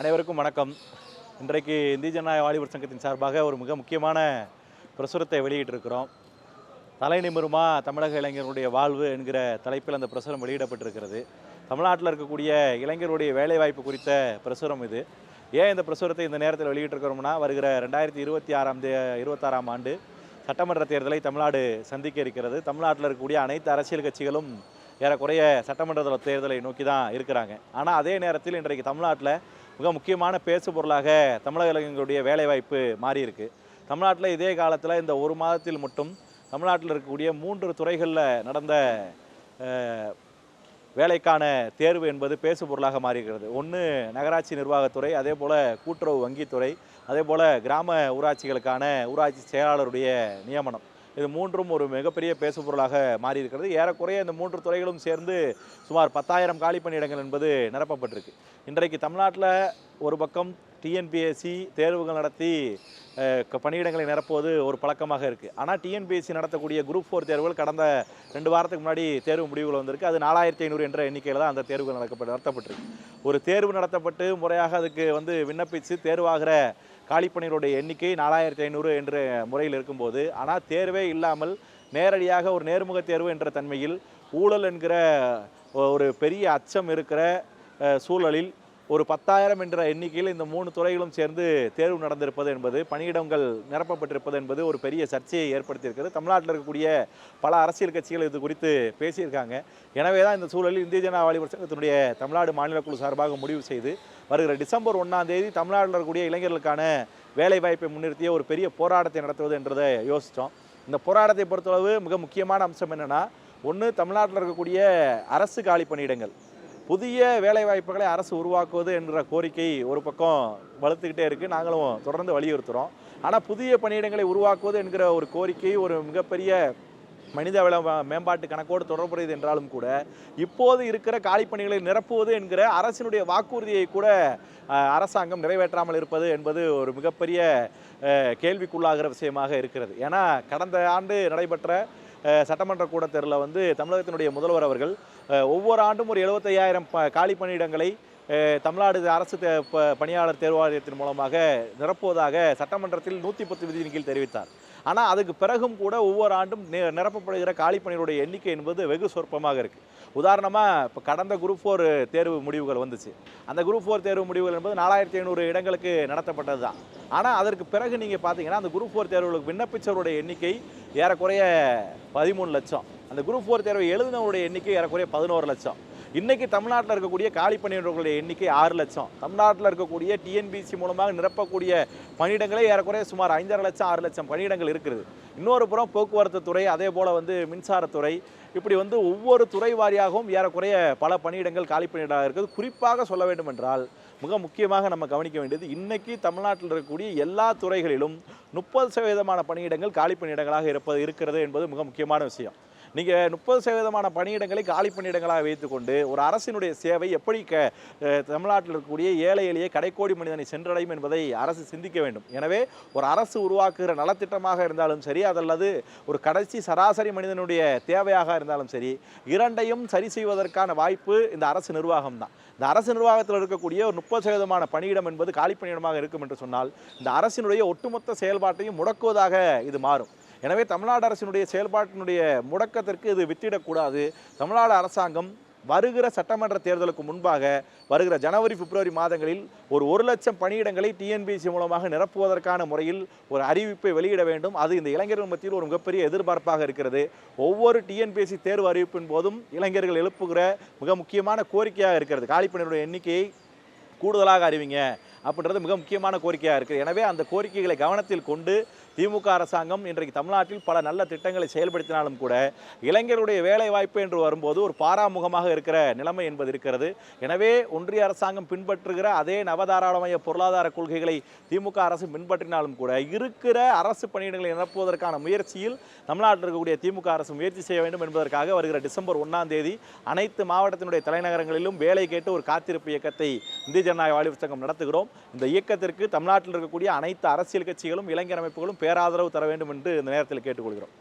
அனைவருக்கும் வணக்கம். இன்றைக்கு இந்திய ஜனநாயக வாலிபர் சங்கத்தின் சார்பாக ஒரு மிக முக்கியமான பிரசுரத்தை வெளியிட்டிருக்கிறோம். தலை நிமிருமா தமிழக இளைஞர்களுடைய வாழ்வு என்கிற தலைப்பில் அந்த பிரசுரம் வெளியிடப்பட்டிருக்கிறது. தமிழ்நாட்டில் இருக்கக்கூடிய இளைஞருடைய வேலைவாய்ப்பு குறித்த பிரசுரம் இது. ஏன் இந்த பிரசுரத்தை இந்த நேரத்தில் வெளியிட்டிருக்கிறோம்னா வருகிற ரெண்டாயிரத்தி இருபத்தி ஆறாம் தே இருபத்தாறாம் ஆண்டு சட்டமன்ற தேர்தலை தமிழ்நாடு சந்திக்க இருக்கிறது. தமிழ்நாட்டில் இருக்கக்கூடிய அனைத்து அரசியல் கட்சிகளும் ஏறக்குறைய சட்டமன்ற தேர்தலை நோக்கி தான் இருக்கிறாங்க. ஆனால் அதே நேரத்தில் இன்றைக்கு தமிழ்நாட்டில் மிக முக்கியமான பேசு பொருளாக தமிழக இளைஞர்களுடைய வேலைவாய்ப்பு மாறியிருக்கு. தமிழ்நாட்டில் இதே காலத்தில் இந்த ஒரு மாதத்தில் மட்டும் தமிழ்நாட்டில் இருக்கக்கூடிய மூன்று துறைகளில் நடந்த வேலைக்கான தேர்வு என்பது பேசு பொருளாக மாறியிருக்கிறது. ஒன்று நகராட்சி நிர்வாகத்துறை அதே போல் கூட்டுறவு வங்கித்துறை அதே போல் கிராம ஊராட்சிகளுக்கான ஊராட்சி செயலாளருடைய நியமனம். இது மூன்றும் ஒரு மிகப்பெரிய பேசுபொருளாக மாறி மாறியிருக்கிறது. ஏறக்குறைய இந்த மூன்று துறைகளும் சேர்ந்து சுமார் பத்தாயிரம் காலி பணியிடங்கள் என்பது நிரப்பப்பட்டிருக்கு. இன்றைக்கு தமிழ்நாட்டில் ஒரு பக்கம் டிஎன்பிஎஸ்சி தேர்வுகள் நடத்தி பணியிடங்களை நிரப்புவது ஒரு பழக்கமாக இருக்குது ஆனால் டிஎன்பிஎஸ்சி நடத்தக்கூடிய குரூப் ஃபோர் தேர்வுகள் கடந்த ரெண்டு வாரத்துக்கு முன்னாடி தேர்வு முடிவுகள் வந்திருக்கு. அது நாலாயிரத்தி ஐநூறு என்ற எண்ணிக்கையில் தான் அந்த தேர்வுகள் நடக்கப்பட்டு நடத்தப்பட்டிருக்கு. ஒரு தேர்வு நடத்தப்பட்டு முறையாக அதுக்கு வந்து விண்ணப்பித்து தேர்வாகிற காலிப்பணிகளுடைய எண்ணிக்கை நாலாயிரத்தி ஐநூறு என்ற முறையில் இருக்கும்போது ஆனால் தேர்வே இல்லாமல் நேரடியாக ஒரு நேர்முக தேர்வு என்ற தன்மையில் ஊழல் என்கிற ஒரு பெரிய அச்சம் இருக்கிற சூழலில் ஒரு பத்தாயிரம் என்ற எண்ணிக்கையில் இந்த மூணு துறைகளும் சேர்ந்து தேர்வு நடந்திருப்பது என்பது பணியிடங்கள் நிரப்பப்பட்டிருப்பது என்பது ஒரு பெரிய சர்ச்சையை ஏற்படுத்தியிருக்கிறது. தமிழ்நாட்டில் இருக்கக்கூடிய பல அரசியல் கட்சிகள் இது குறித்து பேசியிருக்காங்க. எனவே தான் இந்த சூழலில் இந்திய ஜனதா வாலிபர் சங்கத்தினுடைய தமிழ்நாடு மாநில குழு சார்பாக முடிவு செய்து வருகிற டிசம்பர் ஒன்றாம் தேதி தமிழ்நாட்டில் இருக்கக்கூடிய இளைஞர்களுக்கான வேலைவாய்ப்பை முன்னிறுத்திய ஒரு பெரிய போராட்டத்தை நடத்துவது என்றதை யோசித்தோம் இந்த போராட்டத்தை பொறுத்தளவு மிக முக்கியமான அம்சம் என்னென்னா ஒன்று தமிழ்நாட்டில் இருக்கக்கூடிய அரசு காலி பணியிடங்கள். புதிய வேலைவாய்ப்புகளை அரசு உருவாக்குவது என்ற கோரிக்கை ஒரு பக்கம் வலுத்துக்கிட்டே இருக்குது நாங்களும் தொடர்ந்து வலியுறுத்துகிறோம் ஆனால் புதிய பணியிடங்களை உருவாக்குவது என்கிற ஒரு கோரிக்கை ஒரு மிகப்பெரிய மனிதவள மேம்பாட்டு கணக்கோடு தொடர்புடையது என்றாலும் கூட இப்போது இருக்கிற காலிப்பணிகளை நிரப்புவது என்கிற அரசினுடைய வாக்குறுதியை கூட அரசாங்கம் நிறைவேற்றாமல் இருப்பது என்பது ஒரு மிகப்பெரிய கேள்விக்குள்ளாகிற விஷயமாக இருக்கிறது. ஏன்னா கடந்த ஆண்டு நடைபெற்ற சட்டமன்ற கூட்டத்தொடரில் வந்து தமிழகத்தினுடைய முதல்வர் அவர்கள் ஒவ்வொரு ஆண்டும் ஒரு எழுபத்தையாயிரம் ப காலி பணியிடங்களை தமிழ்நாடு அரசு தே ப- பணியாளர் தேர்வாணையத்தின் மூலமாக நிரப்புவதாக சட்டமன்றத்தில் நூற்றி பத்து விதியின் கீழ் தெரிவித்தார். ஆனால் அதுக்கு பிறகும் கூட ஒவ்வொரு ஆண்டும் நிரப்பப்படுகிற காலிப்பணிகளுடைய எண்ணிக்கை என்பது வெகு சொற்பமாக இருக்குது உதாரணமாக இப்போ கடந்த குரூப் ஃபோர் தேர்வு முடிவுகள் வந்துச்சு. அந்த குரூப் ஃபோர் தேர்வு முடிவுகள் என்பது நாலாயிரத்தி ஐநூறு இடங்களுக்கு நடத்தப்பட்டது தான். ஆனால் அதற்கு பிறகு நீங்கள் பார்த்தீங்கன்னா அந்த குரூப் ஃபோர் தேர்வுகளுக்கு விண்ணப்பிச்சவருடைய எண்ணிக்கை ஏறக்குறைய பதிமூணு லட்சம். அந்த குரூப் ஃபோர் தேர்வை எழுதினவருடைய எண்ணிக்கை ஏறக்குறைய பதினோரு லட்சம். இன்னைக்கு தமிழ்நாட்டில் இருக்கக்கூடிய காலி பணியிடர்களுடைய எண்ணிக்கை ஆறு லட்சம். தமிழ்நாட்டில் இருக்கக்கூடிய டிஎன்பிசி மூலமாக நிரப்பக்கூடிய பணியிடங்களே ஏறக்குறைய சுமார் ஐந்தரை லட்சம் ஆறு லட்சம் பணியிடங்கள் இருக்குது இன்னொரு புறம் போக்குவரத்து துறை அதே போல் வந்து மின்சாரத்துறை இப்படி வந்து ஒவ்வொரு துறை வாரியாகவும் ஏறக்குறைய பல பணியிடங்கள் காலி பணியிடமாக இருக்குது. குறிப்பாக சொல்ல வேண்டும் என்றால் மிக முக்கியமாக நம்ம கவனிக்க வேண்டியது இன்னைக்கு தமிழ்நாட்டில் இருக்கக்கூடிய எல்லா துறைகளிலும் முப்பது சதவீதமான பணியிடங்கள் காலி பணியிடங்களாக இருப்பது இருக்கிறது என்பது மிக முக்கியமான விஷயம். நீங்கள் முப்பது சதவீதமான பணியிடங்களை காலி பணியிடங்களாக வைத்துக்கொண்டு ஒரு அரசினுடைய சேவை எப்படி க தமிழ்நாட்டில் இருக்கக்கூடிய ஏழை எளிய கடைக்கோடி மனிதனை சென்றடையும் என்பதை அரசு சிந்திக்க வேண்டும். எனவே ஒரு அரசு உருவாக்குகிற நலத்திட்டமாக இருந்தாலும் சரி அதல்லது ஒரு கடைசி சராசரி மனிதனுடைய தேவையாக இருந்தாலும் சரி இரண்டையும் சரி செய்வதற்கான வாய்ப்பு இந்த அரசு நிர்வாகம் தான் இந்த அரசு நிர்வாகத்தில் இருக்கக்கூடிய ஒரு முப்பது சதவீதமான பணியிடம் என்பது காலி பணியிடமாக இருக்கும் என்று சொன்னால் இந்த அரசினுடைய ஒட்டுமொத்த செயல்பாட்டையும் முடக்குவதாக இது மாறும். எனவே தமிழ்நாடு அரசினுடைய செயல்பாட்டினுடைய முடக்கத்திற்கு இது வித்திடக்கூடாது. தமிழ்நாடு அரசாங்கம் வருகிற சட்டமன்ற தேர்தலுக்கு முன்பாக வருகிற ஜனவரி பிப்ரவரி மாதங்களில் ஒரு ஒரு லட்சம் பணியிடங்களை டிஎன்பிசி மூலமாக நிரப்புவதற்கான முறையில் ஒரு அறிவிப்பை வெளியிட வேண்டும். அது இந்த இளைஞர்கள் மத்தியில் ஒரு மிகப்பெரிய எதிர்பார்ப்பாக இருக்கிறது. ஒவ்வொரு டிஎன்பிஎஸ்சி தேர்வு அறிவிப்பின் போதும் இளைஞர்கள் எழுப்புகிற மிக முக்கியமான கோரிக்கையாக இருக்கிறது. காலிப்பணியுடைய எண்ணிக்கையை கூடுதலாக அறிவிங்க அப்படின்றது மிக முக்கியமான கோரிக்கையாக இருக்குது. எனவே அந்த கோரிக்கைகளை கவனத்தில் கொண்டு திமுக அரசாங்கம் இன்றைக்கு தமிழ்நாட்டில் பல நல்ல திட்டங்களை செயல்படுத்தினாலும் கூட இளைஞருடைய வேலை வாய்ப்பு என்று வரும்போது ஒரு பாராமுகமாக இருக்கிற நிலைமை என்பது இருக்கிறது. எனவே ஒன்றிய அரசாங்கம் பின்பற்றுகிற அதே நவதாராளமய பொருளாதார கொள்கைகளை திமுக அரசு பின்பற்றினாலும் கூட இருக்கிற அரசு பணியிடங்களை நிரப்புவதற்கான முயற்சியில் தமிழ்நாட்டில் இருக்கக்கூடிய திமுக அரசு முயற்சி செய்ய வேண்டும் என்பதற்காக வருகிற டிசம்பர் ஒன்றாம் தேதி அனைத்து மாவட்டத்தினுடைய தலைநகரங்களிலும் வேலை கேட்டு ஒரு காத்திருப்பு இயக்கத்தை இந்திய ஜனநாயக வாலிபர் சங்கம் நடத்துகிறோம். இந்த இயக்கத்திற்கு தமிழ்நாட்டில் இருக்கக்கூடிய அனைத்து அரசியல் கட்சிகளும் இளைஞர் அமைப்புகளும் பேராதரவு தர வேண்டும் என்று இந்த நேரத்தில் கேட்டுக்கொள்கிறோம்.